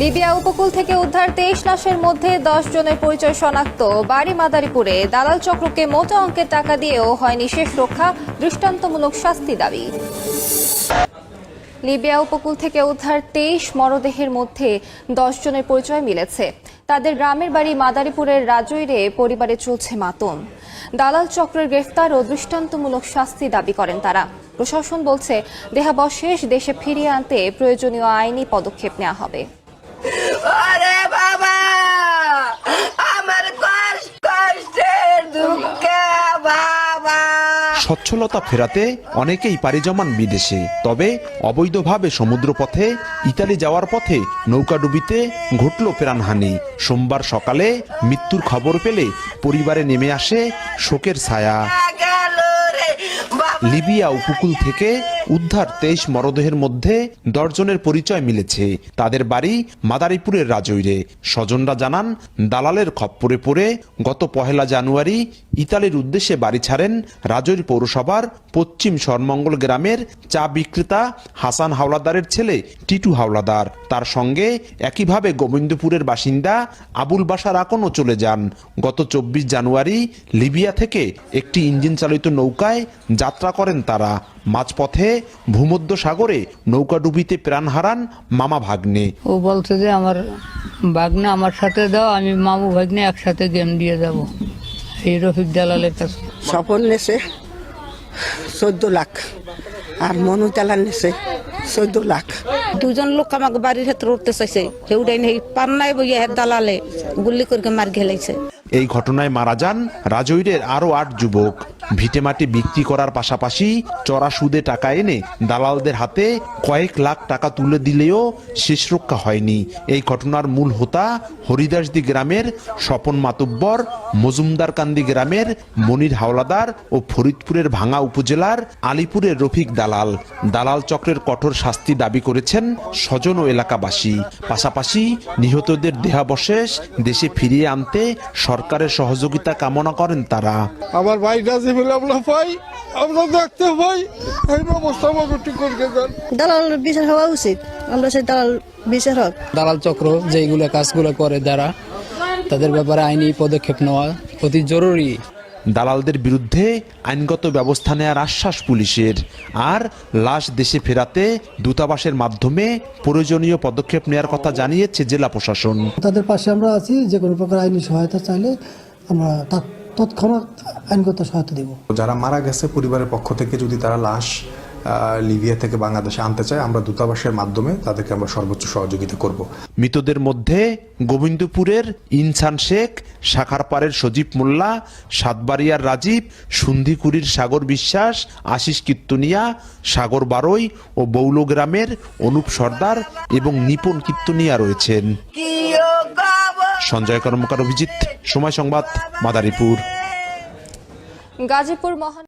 Libya উপকূল থেকে উদ্ধার তেইশ লাশের মধ্যে দশ জনের পরিচয় শনাক্ত। বাড়ি মাদারীপুরে দালাল চক্রকে মোটা অঙ্কের টাকা দিয়েও হয়নি শেষ রক্ষা, দৃষ্টান্তমূলক শাস্তি দাবি। লিবিয়া উপকূল থেকে উদ্ধার তেইশ মরদেহের মধ্যে দশ জনের পরিচয় মিলেছে। তাদের গ্রামের বাড়ি মাদারীপুরের রাজৈরে পরিবারে চলছে মাতম। দালাল চক্রের গ্রেফতার ও দৃষ্টান্তমূলক শাস্তি দাবি করেন তারা। প্রশাসন বলছে, দেহাবশেষ দেশে ফিরিয়ে আনতে প্রয়োজনীয় আইনি পদক্ষেপ নেওয়া হবে। সচ্ছলতা ফেরাতে অনেকেই পাড়ি জমান বিদেশে তবে অবৈধভাবে সমুদ্রপথে ইতালি যাওয়ার পথে নৌকাডুবিতে ঘটল প্রাণহানি। সোমবার সকালে মৃত্যুর খবর পেলে পরিবারে নেমে আসে শোকের ছায়া। লিবিয়া উপকূল থেকে উদ্ধার তেইশ মরদেহের মধ্যে দশজনের পরিচয় মিলেছে। তাদের বাড়ি মাদারীপুরের রাজৈরে। স্বজনরা জানান দালালের খপ্পরে পড়ে গত পহেলা জানুয়ারি ইতালির উদ্দেশ্যে বাড়ি ছাড়েন রাজৈর পৌরসভার পশ্চিম সরমঙ্গল গ্রামের চা বিক্রেতা হাসান হাওলাদারের ছেলে টিটু হাওলাদার। তার সঙ্গে একইভাবে গোবিন্দপুরের বাসিন্দা আবুল বাসার আকনও চলে যান। গত চব্বিশ জানুয়ারি লিবিয়া থেকে একটি ইঞ্জিন চালিত নৌকায় যাত্রা করেন তারা। মাঝপথে ভূমধ্য সাগরে নৌকাডুবিতে প্রাণ হারান মামা ভাগ্নে। ও বলছে যে আমার ভাগ্নে আমার সাথে দাও আমি মামু ভাগ্নে একসাথে গেম দিয়ে যাব। এই রফিক দালালের কাছে। স্বপন নেছে চোদ্দ লাখ। আর মনু চালান নেছে চোদ্দ লাখ। দুজন লোক আমাকে বাড়ির হাতে উঠতে চাইছে। সেউটাই নেই পান্নায় বইয়া দালালে। গুলি করে মার গেলাইছে এই ঘটনায় মারা যান রাজৈরের আরও আট যুবক। ভিটেমাটি বিক্রি করার পাশাপাশি চড়া সুদে টাকা এনে দালালদের হাতে কয়েক লাখ টাকা তুলে দিলেও শেষ রক্ষা হয়নি। এই ঘটনার মূল হোতা হরিদাসদি গ্রামের স্বপন মাতুব্বর মজুমদারকান্দি গ্রামের মনির হাওলাদার ও ফরিদপুরের ভাঙা উপজেলার আলিপুরের রফিক দালাল। দালাল চক্রের কঠোর শাস্তি দাবি করেছেন স্বজন ও এলাকাবাসী। পাশাপাশি নিহতদের দেহাবশেষ দেশে ফিরিয়ে আনতে সরকারের সহযোগিতা কামনা করেন তারা। আমার ভাই যে ফেলে আমরা পাই আমরা দেখতে পাই এই ব্যবস্থা আমাকে ঠিক করে দেন। দালাল বিচার হওয়া উচিত। আমরা সেই দালাল বিচার হোক। দালাল চক্র যেইগুলো কাজগুলো করে যারা তাদের ব্যাপারে আইনি পদক্ষেপ নেওয়া অতি জরুরি। দালালদের বিরুদ্ধে আইনগত ব্যবস্থা নেয়ার আশ্বাস পুলিশের। আর লাশ দেশে ফেরাতে দূতাবাসের মাধ্যমে প্রয়োজনীয় পদক্ষেপ নেওয়ার কথা জানিয়েছে জেলা প্রশাসন। তাদের পাশে আমরা আছি যে কোনো প্রকার আইনি সহায়তা চাইলে আমরা তা- তৎক্ষণাৎ আইনগত সহায়তা দেব। যারা মারা গেছে পরিবারের পক্ষ থেকে যদি তারা লাশ লিবিয়া থেকে বাংলাদেশে আনতে চায় আমরা দূতাবাসের মাধ্যমে তাদেরকে আমরা সর্বোচ্চ সহযোগিতা করব। মৃতদের মধ্যে গোবিন্দপুরের ইনসান শেখ শাখারপাড়ের সজীব মোল্লা সাতবাড়িয়ার রাজীব সন্ধিকুড়ির সাগর বিশ্বাস আশিস কীর্তনিয়া সাগর বারই ও বৌল গ্রামের অনুপ সর্দার এবং নিপুণ কীর্তনিয়া রয়েছেন। সঞ্জয় কর্মকার অভিজিৎ সময় সংবাদ মাদারীপুর। গাজীপুর মহান